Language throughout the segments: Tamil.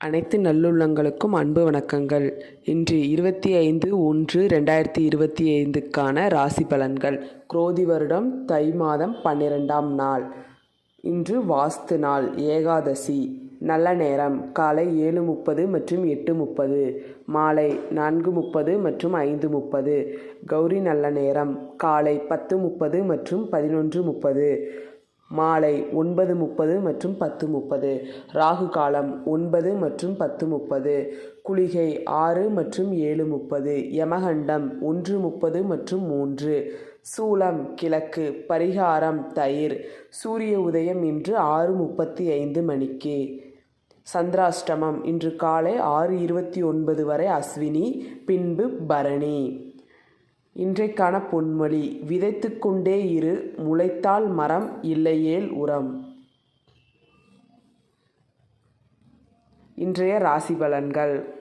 அனைத்து நல்லுள்ளங்களுக்கும் அன்பு வணக்கங்கள். இன்று இருபத்தி ஐந்து ஒன்று ரெண்டாயிரத்தி இருபத்தி ஐந்துக்கான ராசி பலன்கள். குரோதி வருடம் தை மாதம் பன்னிரெண்டாம் நாள். இன்று வாஸ்து நாள் ஏகாதசி. நல்ல நேரம். காலை ஏழு முப்பது மற்றும் எட்டு முப்பது. மாலை நான்கு முப்பது மற்றும் ஐந்து முப்பது. கௌரி நல்ல நேரம். காலை பத்து முப்பது மற்றும் பதினொன்று முப்பது. மாலை ஒன்பது முப்பது மற்றும் பத்து முப்பது. ராகு காலம் ஒன்பது மற்றும் பத்து முப்பது. குளிகை ஆறு மற்றும் ஏழு முப்பது. யமகண்டம் ஒன்று முப்பது மற்றும் மூன்று. சூலம் கிழக்கு பரிகாரம் தயிர். சூரிய உதயம் இன்று ஆறு முப்பத்தி ஐந்து மணிக்கு. சந்திராஷ்டமம் இன்று காலை ஆறு இருபத்தி ஒன்பது வரை அஸ்வினி பின்பு பரணி. இன்றைக்கான பொன்மொழி விதைத்து கொண்டே இரு முளைத்தால் மரம் இல்லையேல் உரம். இன்றைய ராசி பலன்கள்.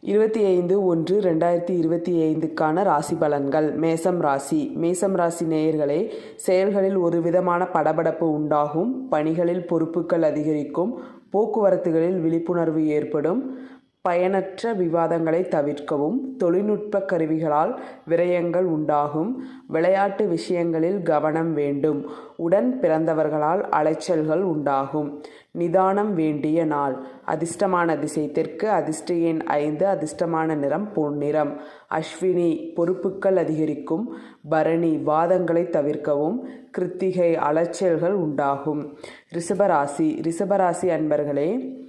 இருபத்தி ஐந்து ஒன்று ரெண்டாயிரத்தி இருபத்தி ஐந்துக்கான ராசி பலன்கள். மேசம் ராசி. மேசம் ராசி நேயர்களே செயல்களில் ஒரு விதமான படபடப்பு உண்டாகும். பணிகளில் பொறுப்புகள் அதிகரிக்கும். போக்குவரத்துகளில் விழிப்புணர்வு ஏற்படும். பயனற்ற விவாதங்களை தவிர்க்கவும் தொழில்நுட்ப கருவிகளால் விரயங்கள் உண்டாகும் விளையாட்டு விஷயங்களில் கவனம் வேண்டும் உடன் பிறந்தவர்களால் அலைச்சல்கள் உண்டாகும். நிதானம் வேண்டிய நாள். அதிர்ஷ்டமான திசை தெற்கு அதிர்ஷ்ட எண் ஐந்து அதிர்ஷ்டமான நிறம் பொன்னிறம். அஸ்வினி பொறுப்புகள் அதிகரிக்கும். பரணி வாதங்களை தவிர்க்கவும் கிருத்திகை அலைச்சல்கள் உண்டாகும். ரிஷபராசி. ரிஷபராசி அன்பர்களே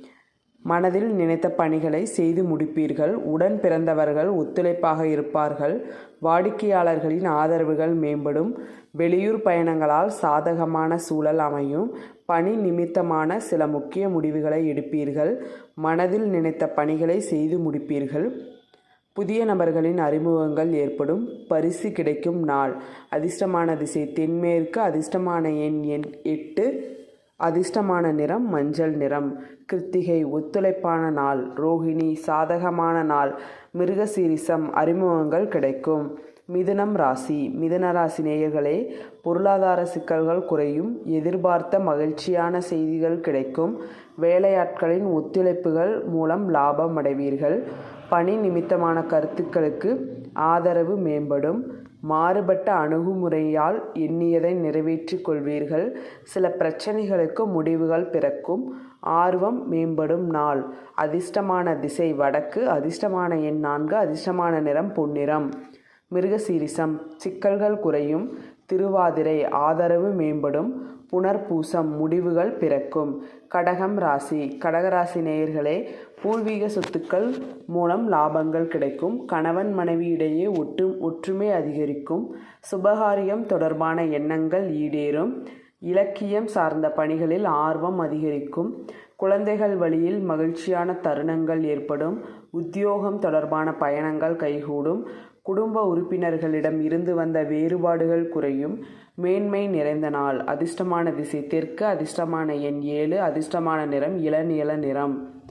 மனதில் நினைத்த பணிகளை செய்து முடிப்பீர்கள். உடன் பிறந்தவர்கள் ஒத்துழைப்பாக இருப்பார்கள். வாடிக்கையாளர்களின் ஆதரவுகள் மேம்படும். வெளியூர் பயணங்களால் சாதகமான சூழல் அமையும். பணி நிமித்தமான சில முக்கிய முடிவுகளை எடுப்பீர்கள். மனதில் நினைத்த பணிகளை செய்து முடிப்பீர்கள். புதிய நபர்களின் அறிமுகங்கள் ஏற்படும். பரிசு கிடைக்கும் நாள். அதிர்ஷ்டமான திசை. தென்மேற்கு அதிர்ஷ்டமான எண் எண் எட்டு. அதிர்ஷ்டமான நிறம் மஞ்சள் நிறம். கிருத்திகை ஒத்துழைப்பான நாள் ரோஹிணி சாதகமான நாள் மிருகசீரிசம் அறிமுகங்கள் கிடைக்கும். மிதுனம் ராசி மிதுன ராசி நேயர்களே பொருளாதார சிக்கல்கள் குறையும் எதிர்பார்த்த மகிழ்ச்சியான செய்திகள் கிடைக்கும். வேலையாட்களின் ஒத்துழைப்புகள் மூலம் லாபம் அடைவீர்கள். பணி நிமித்தமான கருத்துக்களுக்கு ஆதரவு மேம்படும். மாறுபட்ட அணுகுமுறையால் எண்ணியதை நிறைவேற்றிக் கொள்வீர்கள். சில பிரச்சனைகளுக்கு முடிவுகள் பிறக்கும். ஆர்வம் மேம்படும் நாள். அதிர்ஷ்டமான திசை வடக்கு அதிர்ஷ்டமான எண் நான்கு அதிர்ஷ்டமான நிறம் பொன்னிறம். மிருகசீரிசம். சிக்கல்கள் குறையும். திருவாதிரை ஆதரவு மேம்படும் புனர்பூசம் முடிவுகள் பிறக்கும். கடகம் ராசி. கடகராசி நேயர்களே பூர்வீக சொத்துக்கள் மூலம் லாபங்கள் கிடைக்கும். கணவன் மனைவி இடையே ஒட்டு ஒற்றுமை அதிகரிக்கும். சுபகாரியம் தொடர்பான எண்ணங்கள் ஈடேறும். இலக்கியம் சார்ந்த பணிகளில் ஆர்வம் அதிகரிக்கும். குழந்தைகள் வழியில் மகிழ்ச்சியான தருணங்கள் ஏற்படும். உத்தியோகம் தொடர்பான பயணங்கள் கைகூடும். குடும்ப உறுப்பினர்களிடம் இருந்து வந்த வேறுபாடுகள் குறையும். மேன்மை நிறைந்த நாள். அதிர்ஷ்டமான திசை. தெற்கு அதிர்ஷ்டமான எண் ஏழு. அதிர்ஷ்டமான நிறம் இளநீல நிறம்.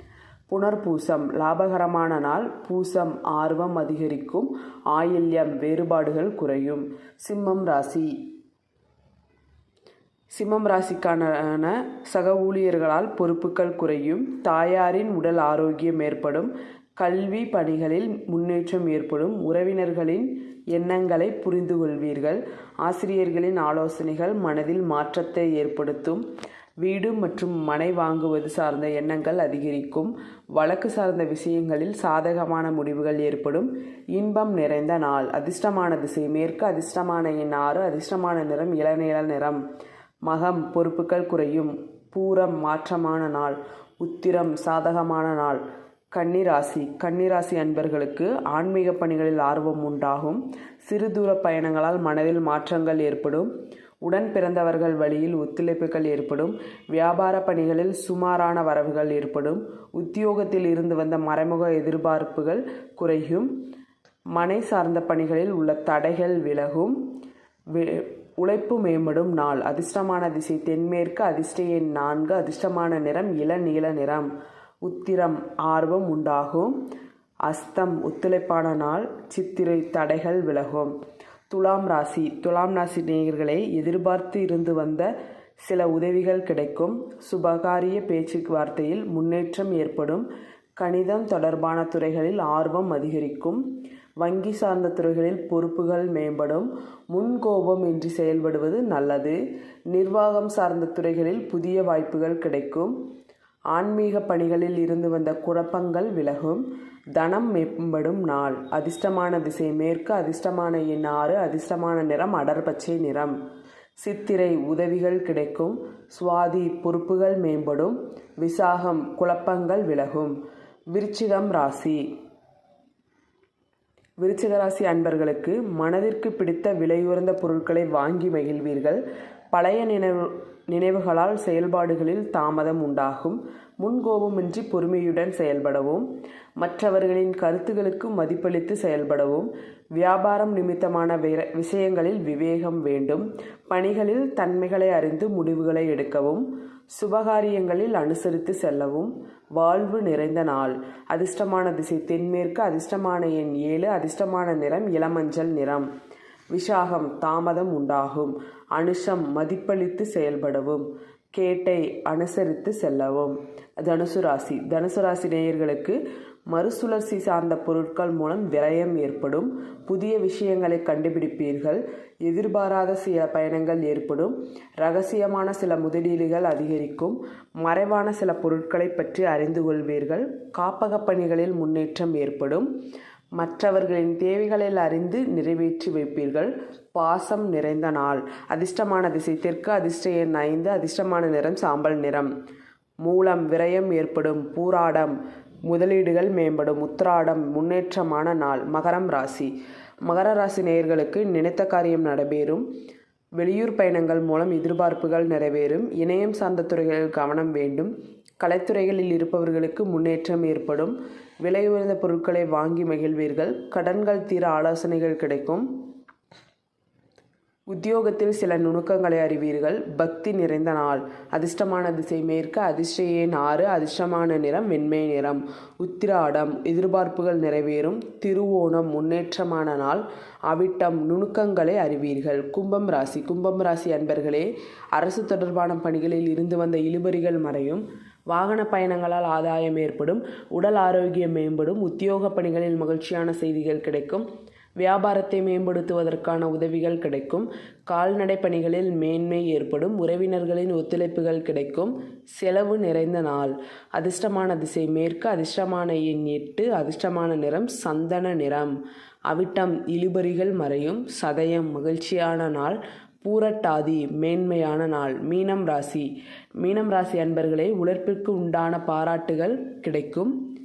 புனர்பூசம். லாபகரமான நாள். பூசம் ஆர்வம் அதிகரிக்கும். ஆயில்யம் வேறுபாடுகள் குறையும். சிம்மம் ராசி. சிம்மம் ராசிக்கான சக ஊழியர்களால் பொறுப்புகள் குறையும். தாயாரின் உடல் ஆரோக்கியம் ஏற்படும். கல்வி பணிகளில் முன்னேற்றம் ஏற்படும். உறவினர்களின் எண்ணங்களை புரிந்து கொள்வீர்கள் ஆசிரியர்களின் ஆலோசனைகள் மனதில் மாற்றத்தை ஏற்படுத்தும். வீடு மற்றும் மனை வாங்குவது சார்ந்த எண்ணங்கள் அதிகரிக்கும். வழக்கு சார்ந்த விஷயங்களில் சாதகமான முடிவுகள் ஏற்படும். இன்பம் நிறைந்த நாள். அதிர்ஷ்டமான திசை. மேற்கு அதிர்ஷ்டமான எண் ஆறு. அதிர்ஷ்டமான நிறம் இளநீல நிறம். மகம். பொறுப்புகள் குறையும். பூரம் மாற்றமான நாள். உத்திரம் சாதகமான நாள். கன்னிராசி. கன்னிராசி அன்பர்களுக்கு ஆன்மீக பணிகளில் ஆர்வம் உண்டாகும். சிறு தூர பயணங்களால் மனதில் மாற்றங்கள் ஏற்படும். உடன் பிறந்தவர்கள் வழியில் ஒத்துழைப்புகள் ஏற்படும். வியாபார பணிகளில் சுமாரான வரவுகள் ஏற்படும். உத்தியோகத்தில் இருந்து வந்த மறைமுக எதிர்பார்ப்புகள் குறையும். மனை சார்ந்த பணிகளில் உள்ள தடைகள் விலகும். உழைப்பு மேம்படும் நாள். அதிர்ஷ்டமான திசை. தென்மேற்கு அதிர்ஷ்ட எண் நான்கு. அதிர்ஷ்டமான நிறம் இளநீல நிறம். உத்திரம் ஆர்வம் உண்டாகும். அஸ்தம் ஒத்துழைப்பான நாள் சித்திரை தடைகள் விலகும். துலாம் ராசி துலாம் ராசி நேயர்களை எதிர்பார்த்து இருந்து வந்த சில உதவிகள் கிடைக்கும். சுபகாரிய பேச்சுவார்த்தையில் முன்னேற்றம் ஏற்படும். கணிதம் தொடர்பான துறைகளில் ஆர்வம் அதிகரிக்கும். வங்கி சார்ந்த துறைகளில் பொறுப்புகள் மேம்படும். முன்கோபம் இன்றி செயல்படுவது நல்லது. நிர்வாகம் சார்ந்த துறைகளில் புதிய வாய்ப்புகள் கிடைக்கும். ஆன்மீக பணிகளில் இருந்து வந்த குழப்பங்கள் விலகும். தனம் மேம்படும் நாள். அதிர்ஷ்டமான திசை மேற்கு அதிர்ஷ்டமான எண் ஆறு அதிர்ஷ்டமான நிறம் அடர்பச்சை நிறம். சித்திரை உதவிகள் கிடைக்கும். சுவாதி பொறுப்புகள் மேம்படும். விசாகம் குழப்பங்கள் விலகும். விருச்சிகம் ராசி. விருச்சிக ராசி அன்பர்களுக்கு மனதிற்கு பிடித்த விலையுயர்ந்த பொருட்களை வாங்கி மகிழ்வீர்கள். பழைய நினைவு நினைவுகளால் செயல்பாடுகளில் தாமதம் உண்டாகும். முன்கோபமின்றி பொறுமையுடன் செயல்படவும் மற்றவர்களின் கருத்துகளுக்கு மதிப்பளித்து செயல்படவும் வியாபாரம் நிமித்தமான விஷயங்களில் விவேகம் வேண்டும். பணிகளில் தன்மைகளை அறிந்து முடிவுகளை எடுக்கவும் சுபகாரியங்களில் அனுசரித்து செல்லவும். வாழ்வு நிறைந்த நாள். அதிர்ஷ்டமான திசை தென்மேற்கு அதிர்ஷ்டமான எண் ஏழு அதிர்ஷ்டமான நிறம் இளமஞ்சள் நிறம். விஷாகம் தாமதம் உண்டாகும். அனுஷம் மதிப்பளித்து செயல்படவும். கேட்டை அனுசரித்து செல்லவும். தனுசு ராசி. தனுசு ராசி நேயர்களுக்கு மறுசுழற்சி சார்ந்த பொருட்கள் மூலம் விரயம் ஏற்படும். புதிய விஷயங்களை கண்டுபிடிப்பீர்கள். எதிர்பாராத சில பயணங்கள் ஏற்படும். ரகசியமான சில முதலீடுகள் அதிகரிக்கும். மறைவான சில பொருட்களை பற்றி அறிந்து கொள்வீர்கள். காப்பக பணிகளில் முன்னேற்றம் ஏற்படும். மற்றவர்களின் தேவைகளில் அறிந்து நிறைவேற்றி வைப்பீர்கள். பாசம் நிறைந்த நாள். அதிர்ஷ்டமான திசை தெற்கு அதிர்ஷ்ட எண் ஐந்து அதிர்ஷ்டமான நிறம் சாம்பல் நிறம். மூலம் விரயம் ஏற்படும் பூராடம் முதலீடுகள் மேம்படும் உத்திராடம் முன்னேற்றமான நாள் மகரம் ராசி. மகர ராசி நேயர்களுக்கு நினைத்த காரியம் நடைபெறும். வெளியூர் பயணங்கள் மூலம் எதிர்பார்ப்புகள் நிறைவேறும். இணையம் சார்ந்த துறைகளில் கவனம் வேண்டும். கலைத்துறைகளில் இருப்பவர்களுக்கு முன்னேற்றம் ஏற்படும். விலை உயர்ந்த பொருட்களை வாங்கி மகிழ்வீர்கள். கடன்கள் தீர ஆலோசனைகள் கிடைக்கும். உத்தியோகத்தில் சில நுணுக்கங்களை அறிவீர்கள். பக்தி நிறைந்த நாள். அதிர்ஷ்டமான திசை மேற்கு அதிர்ஷ்ட எண் ஆறு அதிர்ஷ்டமான நிறம் வெண்மை நிறம். உத்திராடம் எதிர்பார்ப்புகள் நிறைவேறும். திருவோணம் முன்னேற்றமான நாள். அவிட்டம் நுணுக்கங்களை அறிவீர்கள். கும்பம் ராசி. கும்பம் ராசி அன்பர்களே அரசு தொடர்பான பணிகளில் இருந்து வந்த இழுபறிகள் மறையும். வாகன பயணங்களால் ஆதாயம் ஏற்படும் உடல் ஆரோக்கியம் மேம்படும் உத்தியோக பணிகளில் மகிழ்ச்சியான செய்திகள் கிடைக்கும் வியாபாரத்தை மேம்படுத்துவதற்கான உதவிகள் கிடைக்கும் கால்நடை பணிகளில் மேன்மை ஏற்படும் உறவினர்களின் ஒத்துழைப்புகள் கிடைக்கும் செலவு நிறைந்த நாள் அதிர்ஷ்டமான திசை மேற்கு அதிர்ஷ்டமான எண் எட்டு அதிர்ஷ்டமான நிறம் சந்தன நிறம் அவிட்டம் இழுபறிகள் மறையும் சதயம் மகிழ்ச்சியான நாள் பூரட்டாதி மேன்மையான நாள் மீனம் ராசி. மீனம் ராசி அன்பர்களே உழைப்பிற்கு உண்டான பாராட்டுகள் கிடைக்கும்.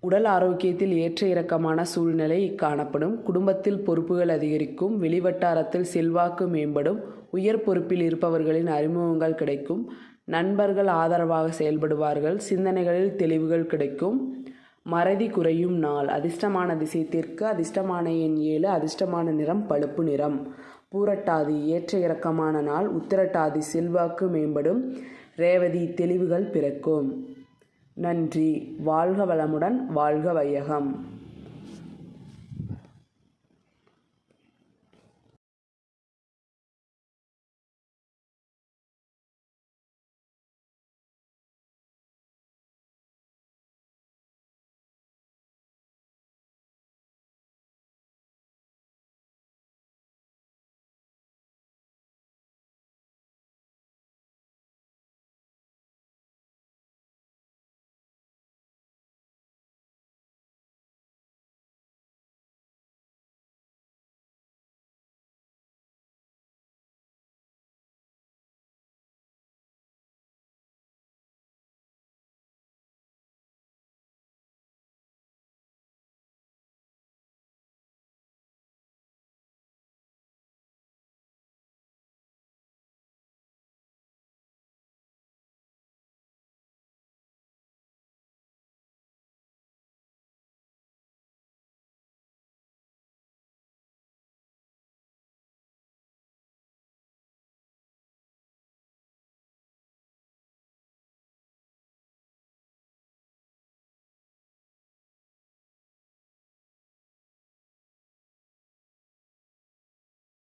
உடல் ஆரோக்கியத்தில் ஏற்ற இறக்கமான சூழ்நிலை காணப்படும். குடும்பத்தில் பொறுப்புகள் அதிகரிக்கும். வெளிவட்டாரத்தில் செல்வாக்கு மேம்படும். உயர் பொறுப்பில் இருப்பவர்களின் அறிமுகங்கள் கிடைக்கும். நண்பர்கள் ஆதரவாக செயல்படுவார்கள். சிந்தனைகளில் தெளிவுகள் கிடைக்கும். மறதி குறையும் நாள். அதிர்ஷ்டமான திசை தெற்கு அதிர்ஷ்டமான எண் ஏழு அதிர்ஷ்டமான நிறம் பழுப்பு நிறம். பூரட்டாதி ஏற்ற இறக்கமான நாள் உத்திரட்டாதி செல்வாக்கு மேம்படும். ரேவதி தெளிவுகள் பிறக்கும். நன்றி. வாழ்க வளமுடன் வாழ்க வையகம்.